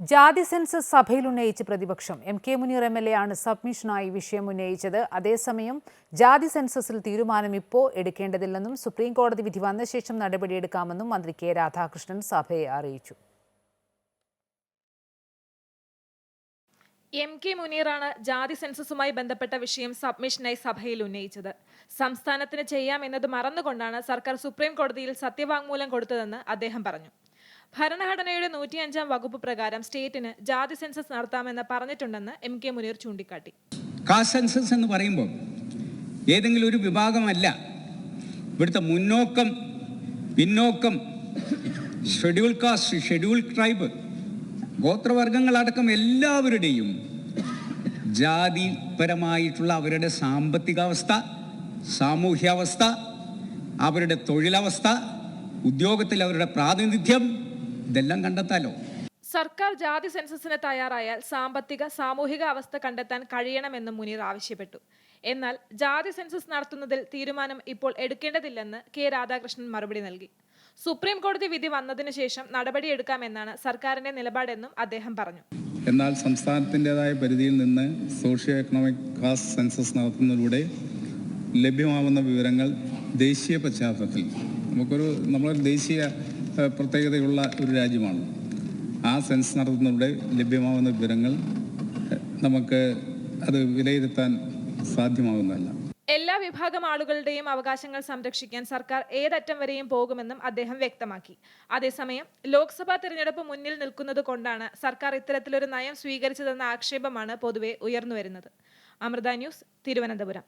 ജാതി സെൻസസ് സഭയിൽ ഉന്നയിച്ച് പ്രതിപക്ഷം. M K Muneer M L A ആണ് സബ്മിഷനായി വിഷയം ഉന്നയിച്ചത്. അതേസമയം ജാതി സെൻസസിൽ തീരുമാനം ഇപ്പോൾ എടുക്കേണ്ടതില്ലെന്നും സുപ്രീം കോടതി വിധി വന്ന ശേഷം നടപടിയെടുക്കാമെന്നും മന്ത്രി കെ രാധാകൃഷ്ണൻ സഭയെ അറിയിച്ചു. എം കെ മുനീറാണ് ജാതി സെൻസസുമായി ബന്ധപ്പെട്ട വിഷയം സബ്മിഷനായി സഭയിൽ ഉന്നയിച്ചത്. സംസ്ഥാനത്തിന് ചെയ്യാമെന്നത് മറന്നുകൊണ്ടാണ് സർക്കാർ സുപ്രീം കോടതിയിൽ സത്യവാങ്മൂലം കൊടുത്തതെന്ന് അദ്ദേഹം പറഞ്ഞു. ഭരണഘടനയുടെ നൂറ്റിയഞ്ചാം വകുപ്പ് പ്രകാരം സ്റ്റേറ്റിന് ജാതി സെൻസസ് നടത്താമെന്ന് പറഞ്ഞിട്ടുണ്ടെന്ന് എം കെ മുനീർ ചൂണ്ടിക്കാട്ടി. കാസ്റ്റ് സെൻസസ് എന്ന് പറയുമ്പോൾ ഏതെങ്കിലും ഒരു വിഭാഗമല്ല. ഇവിടുത്തെ മുന്നോക്കം പിന്നോക്കം ഷെഡ്യൂൾ കാസ്റ്റ് ഷെഡ്യൂൾ ട്രൈബ് ഗോത്രവർഗങ്ങളടക്കം എല്ലാവരുടെയും ജാതിപരമായിട്ടുള്ള അവരുടെ സാമ്പത്തികാവസ്ഥ സാമൂഹ്യാവസ്ഥ അവരുടെ തൊഴിലവസ്ഥ ഉദ്യോഗത്തിൽ അവരുടെ പ്രാതിനിധ്യം ഇതെല്ലാം കണ്ടെത്താലോ? സർക്കാർ ജാതി സെൻസസിന് തയ്യാറായാൽ സാമ്പത്തിക സാമൂഹിക അവസ്ഥ കണ്ടെത്താൻ കഴിയണമെന്നും മുനീർ ആവശ്യപ്പെട്ടു. എന്നാൽ ജാതി സെൻസസ് നടത്തുന്നതിൽ തീരുമാനം ഇപ്പോൾ എടുക്കേണ്ടതില്ലെന്ന് കെ രാധാകൃഷ്ണൻ മറുപടി നൽകി. സുപ്രീം കോടതി വിധി വന്നതിന് ശേഷം നടപടിയെടുക്കാമെന്നാണ് സർക്കാരിന്റെ നിലപാടെന്നും അദ്ദേഹം പറഞ്ഞു. എന്നാൽ സംസ്ഥാനത്തിന്റെതായ പരിധിയിൽ നിന്ന് സോഷ്യോ എക്കണോമിക് കാസ്റ്റ് സെൻസസ് നടത്തുന്നതിലൂടെ ലഭ്യമാവുന്ന വിവരങ്ങൾ ദേശീയ പശ്ചാത്തലത്തിൽ. നമുക്കൊരു നമ്മളൊരു ദേശീയ പ്രത്യേകതയുള്ള ഒരു രാജ്യമാണ്. ആ സെൻസ് നടത്തുന്നതിലൂടെ ലഭ്യമാവുന്ന വിവരങ്ങൾ നമുക്ക് അത് വിലയിരുത്താൻ സാധ്യമാകുന്നതല്ല. എല്ലാ വിഭാഗം ആളുകളുടെയും അവകാശങ്ങൾ സംരക്ഷിക്കാൻ സർക്കാർ ഏതറ്റം വരെയും പോകുമെന്നും അദ്ദേഹം വ്യക്തമാക്കി. അതേസമയം ലോക്സഭാ തിരഞ്ഞെടുപ്പ് മുന്നിൽ നിൽക്കുന്നത് കൊണ്ടാണ് സർക്കാർ ഇത്തരത്തിലൊരു നയം സ്വീകരിച്ചതെന്ന ആക്ഷേപമാണ് പൊതുവെ ഉയർന്നുവരുന്നത്. അമൃത ന്യൂസ് തിരുവനന്തപുരം.